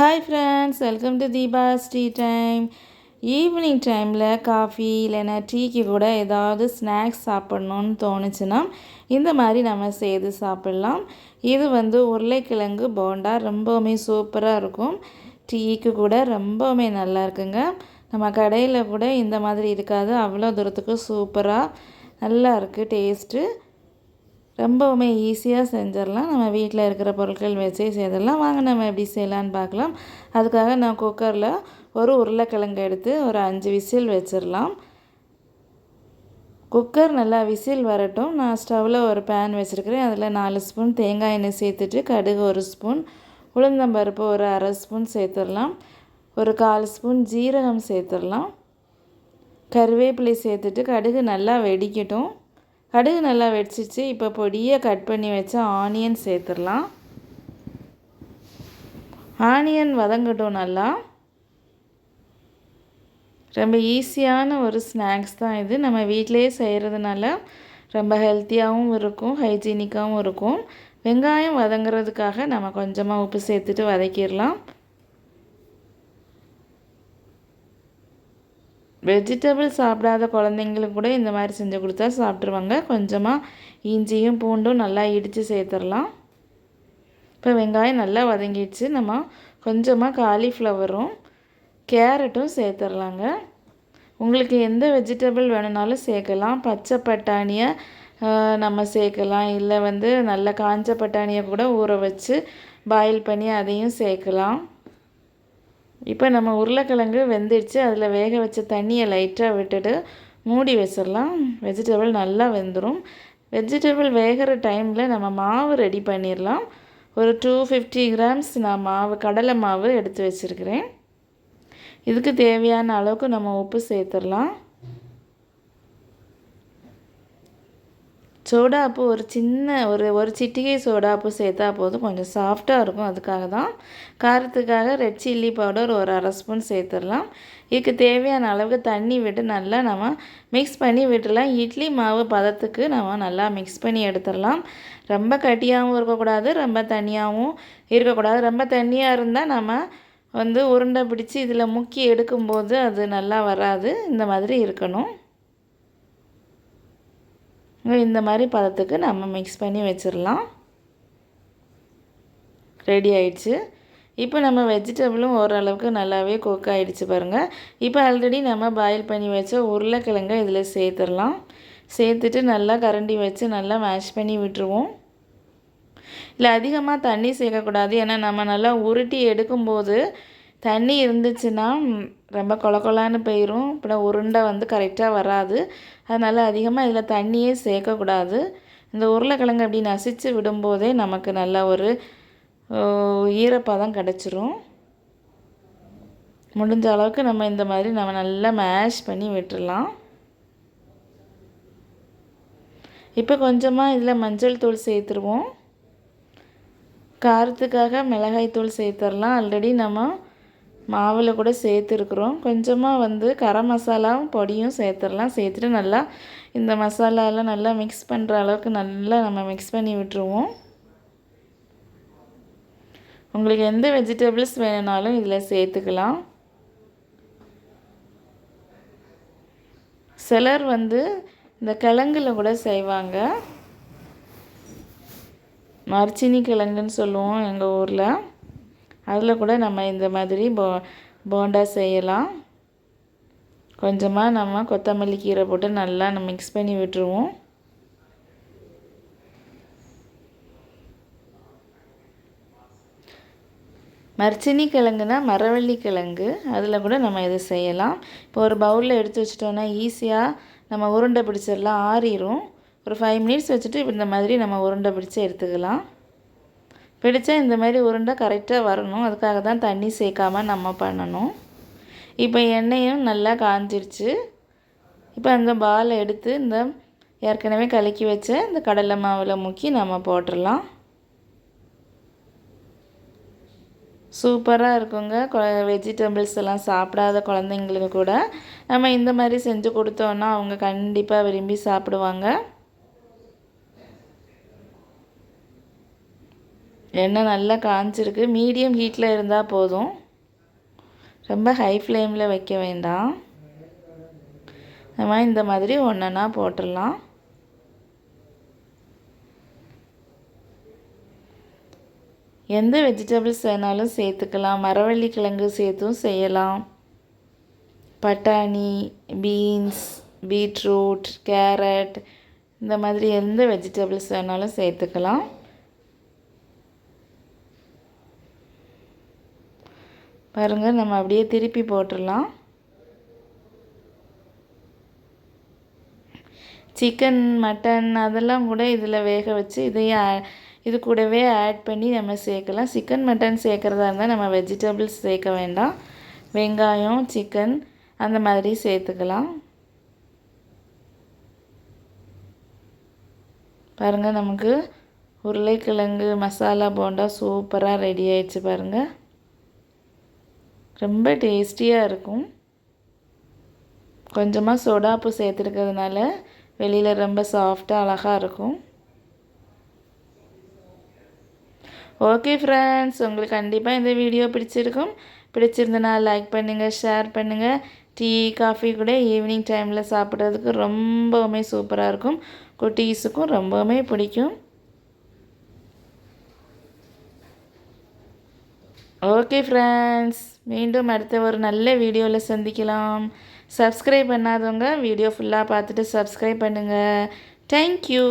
Hi friends welcome to Deepa's tea time evening டைமில் coffee இல்லைன்னா டீக்கு கூட ஏதாவது ஸ்நாக்ஸ் சாப்பிட்ணுன்னு தோணுச்சுன்னா இந்த மாதிரி நம்ம செய்து சாப்பிட்லாம். இது வந்து உருளைக்கிழங்கு போண்டா ரொம்பவுமே சூப்பராக இருக்கும். டீக்கு கூட ரொம்பவுமே நல்லா இருக்குங்க. நம்ம கடையில் கூட இந்த மாதிரி இருக்காது. அவ்வளோ தூரத்துக்கு சூப்பராக நல்லா இருக்குது டேஸ்ட்டு ரொம்பவுமே ஈஸியாக செஞ்சிடலாம். நம்ம வீட்டில் இருக்கிற பொருட்கள் வச்சே செய்திடலாம் வாங்க நம்ம எப்படி செய்யலான்னு பார்க்கலாம். அதுக்காக நான் குக்கரில் ஒரு உருளைக்கிழங்கு எடுத்து ஒரு அஞ்சு விசில் வச்சிடலாம். குக்கர் நல்லா விசில் வரட்டும். நான் ஸ்டவ்வில் ஒரு பேன் வச்சுருக்கிறேன். அதில் நாலு ஸ்பூன் தேங்காய் எண்ணெய் சேர்த்துட்டு கடுகு ஒரு ஸ்பூன் உளுந்தம்பருப்பு ஒரு அரை ஸ்பூன் சேர்த்துடலாம். ஒரு கால் ஸ்பூன் ஜீரகம் சேர்த்துடலாம். கருவேப்பிலை சேர்த்துட்டு கடுகு நல்லா வெடிக்கட்டும். கடுகு நல்லா வெடிச்சிச்சு. இப்போ பொடியை கட் பண்ணி வச்ச ஆனியன் சேர்த்துடலாம். ஆனியன் வதங்கட்டும் நல்லா. ரொம்ப ஈஸியான ஒரு ஸ்நாக்ஸ் தான் இது. நம்ம வீட்டிலே செய்கிறதுனால ரொம்ப ஹெல்த்தியாகவும் இருக்கும் ஹைஜீனிக்காகவும் இருக்கும். வெங்காயம் வதங்குறதுக்காக நம்ம கொஞ்சமாக உப்பு சேர்த்துட்டு வதக்கிடலாம். வெஜிடபிள் சாப்பிடாத குழந்தைங்களுக்கு கூட இந்த மாதிரி செஞ்சு கொடுத்தா சாப்பிட்ருவாங்க கொஞ்சமாக இஞ்சியும் பூண்டும் நல்லா இடித்து சேர்த்துடலாம். இப்போ வெங்காயம் நல்லா வதங்கிடுச்சு. நம்ம கொஞ்சமாக காலிஃப்ளவரும் கேரட்டும் சேர்த்துடலாங்க. உங்களுக்கு எந்த வெஜிடபிள் வேணுனாலும் சேர்க்கலாம். பச்சை பட்டாணியை நம்ம சேர்க்கலாம். இல்லை வந்து நல்ல காஞ்ச பட்டாணியை கூட ஊற வச்சு பாயில் பண்ணி அதையும் சேர்க்கலாம். இப்போ நம்ம உருளைக்கிழங்கு வெந்துடுச்சு. அதில் வேக வச்ச தண்ணியை லைட்டாக விட்டுட்டு மூடி வச்சிடலாம். வெஜிடபிள் நல்லா வெந்துடும் வெஜிடபிள் வேகிற டைமில் நம்ம மாவு ரெடி பண்ணிடலாம். ஒரு டூ ஃபிஃப்டி கிராம்ஸ் நான் மாவு கடலை மாவு எடுத்து வச்சுருக்கிறேன். இதுக்கு தேவையான அளவுக்கு நம்ம உப்பு சேர்த்துடலாம். சோடாப்பு ஒரு சின்ன ஒரு ஒரு சிட்டிகை சோடாப்பு சேர்த்தா போதும். கொஞ்சம் சாஃப்டாக இருக்கும். அதுக்காக தான் காரத்துக்காக ரெட் சில்லி பவுடர் ஒரு அரை ஸ்பூன் சேர்த்துடலாம். இதுக்கு தேவையான அளவுக்கு தண்ணி விட்டு நல்லா நம்ம மிக்ஸ் பண்ணி விட்டுடலாம். இட்லி மாவு பதத்துக்கு நம்ம நல்லா மிக்ஸ் பண்ணி எடுத்துடலாம். ரொம்ப கட்டியாகவும் இருக்கக்கூடாது. ரொம்ப தண்ணியாகவும் இருக்கக்கூடாது. ரொம்ப தண்ணியாக இருந்தால் நம்ம வந்து உருண்டை பிடிச்சி இதில் முக்கி எடுக்கும்போது அது நல்லா வராது. இந்த மாதிரி இருக்கணும். இந்த மாதிரி பதத்துக்கு நம்ம மிக்ஸ் பண்ணி வச்சிடலாம் ரெடி ஆயிடுச்சு. இப்போ நம்ம வெஜிடபிளும் ஓரளவுக்கு நல்லாவே குக் ஆகிடுச்சு பாருங்கள் இப்போ ஆல்ரெடி நம்ம பாயில் பண்ணி வச்ச உருளைக்கிழங்கை இதில் சேர்த்துடலாம் சேர்த்துட்டு நல்லா கரண்டி வச்சு நல்லா மேஷ் பண்ணி விட்டுருவோம். இல்லை அதிகமாக தண்ணி சேர்க்கக்கூடாது. ஏன்னா நம்ம நல்லா உருட்டி எடுக்கும்போது தண்ணி இருந்துச்சுன்னா ரொம்ப கொல கொலான்னு போயிடும் அப்புறம் உருண்டை வந்து கரெக்டாக வராது. அதனால் அதிகமாக இதில் தண்ணியே சேர்க்கக்கூடாது. இந்த உருளைக்கிழங்கு அப்படி நசித்து விடும்போதே நமக்கு நல்ல ஒரு ஈரப்பதம் கிடச்சிரும். முடிஞ்ச அளவுக்கு நம்ம இந்த மாதிரி நம்ம நல்லா மேஷ் பண்ணி விட்டுடலாம் இப்போ கொஞ்சமாக இதில் மஞ்சள் தூள் சேர்த்துருவோம். காரத்துக்காக மிளகாய் தூள் சேர்த்துடலாம் ஆல்ரெடி நம்ம மாவில் கூட சேர்த்துருக்குறோம். கொஞ்சமாக வந்து கரம் மசாலாவும் பொடியும் சேர்த்துடலாம். சேர்த்துட்டு நல்லா இந்த மசாலாலாம் நல்லா மிக்ஸ் பண்ணுற அளவுக்கு நல்லா நம்ம மிக்ஸ் பண்ணி விட்டுருவோம். உங்களுக்கு எந்த வெஜிடபிள்ஸ் வேணுனாலும் இதில் சேர்த்துக்கலாம். சிலர் வந்து இந்த கிழங்குல கூட செய்வாங்க. மரச்சினி கிழங்குன்னு சொல்லுவோம் எங்கள் ஊரில். அதில் கூட நம்ம இந்த மாதிரி போ போண்டா செய்யலாம். கொஞ்சமாக நம்ம கொத்தமல்லி கீரை போட்டு நல்லா நம்ம மிக்ஸ் பண்ணி விட்டுருவோம். மரச்சினி கிழங்குனா மரவள்ளி கிழங்கு. அதில் கூட நம்ம இதை செய்யலாம். இப்போ ஒரு பவுலில் எடுத்து வச்சிட்டோன்னா ஈஸியாக நம்ம உருண்டை பிடிச்சிடலாம். ஆறிடும் ஒரு ஃபைவ் மினிட்ஸ் வச்சுட்டு இந்த மாதிரி நம்ம உருண்டை பிடிச்சி எடுத்துக்கலாம். பிடிச்சா இந்த மாதிரி உருண்டை கரெக்டாக வரணும். அதுக்காக தான் தண்ணி சேர்க்காம நம்ம பண்ணணும். இப்போ எண்ணெயும் நல்லா காஞ்சிருச்சு. இப்போ அந்த பாலை எடுத்து இந்த ஏற்கனவே கலக்கி வச்ச இந்த கடலை மாவில் முக்கி நம்ம போட்டுடலாம் சூப்பராக இருக்குங்க. வெஜிடபிள்ஸ் எல்லாம் சாப்பிடாத குழந்தைங்களுக்கு கூட. நம்ம இந்த மாதிரி செஞ்சு கொடுத்தோன்னா அவங்க கண்டிப்பாக விரும்பி சாப்பிடுவாங்க. எண்ணெய் நல்லா காஞ்சிருக்கு. மீடியம் ஹீட்டில் இருந்தால் போதும். ரொம்ப ஹை ஃப்ளேமில் வைக்க வேண்டாம். நம்ம இந்த மாதிரி ஒன்றா போட்டுடலாம். எந்த வெஜிடபிள்ஸ் வேணாலும் சேர்த்துக்கலாம். மரவள்ளி கிழங்கு சேர்த்தும் செய்யலாம். பட்டாணி பீன்ஸ் பீட்ரூட் கேரட் இந்த மாதிரி எந்த வெஜிடபிள்ஸ் வேணாலும் சேர்த்துக்கலாம். பாருங்கள் நம்ம அப்படியே திருப்பி போட்டுடலாம். சிக்கன் மட்டன் அதெல்லாம் கூட இதில் வேக வச்சு இதையும் இது கூடவே ஆட் பண்ணி நம்ம சேர்க்கலாம். சிக்கன் மட்டன் சேர்க்குறதா இருந்தால் நம்ம வெஜிடபிள்ஸ் சேர்க்க வேண்டாம். வெங்காயம் சிக்கன் அந்த மாதிரி சேர்த்துக்கலாம். பாருங்கள் நமக்கு உருளைக்கிழங்கு மசாலா போண்டா சூப்பராக ரெடி ஆயிடுச்சு பாருங்கள் ரொம்ப டேஸ்டியாக இருக்கும். கொஞ்சமாக சோடாப்பு சேர்த்துருக்கிறதுனால வெளியில் ரொம்ப சாஃப்டாக அழகாக இருக்கும். ஓகே ஃப்ரெண்ட்ஸ் உங்களுக்கு கண்டிப்பாக இந்த வீடியோ பிடிச்சிருக்கும். பிடிச்சிருந்தனா லைக் பண்ணுங்கள் ஷேர் பண்ணுங்கள் டீ காஃபி கூட ஈவினிங் டைமில் சாப்பிட்றதுக்கு ரொம்பவுமே சூப்பராக இருக்கும். குட்டீஸுக்கும் ரொம்பவுமே பிடிக்கும். ஓகே ஃப்ரெண்ட்ஸ் மீண்டும் அடுத்த ஒரு நல்ல வீடியோவில் சந்திக்கலாம். சப்ஸ்கிரைப் பண்ணாதவங்க வீடியோ ஃபுல்லாக பார்த்துட்டு சப்ஸ்கிரைப் பண்ணுங்கள் தேங்க்யூ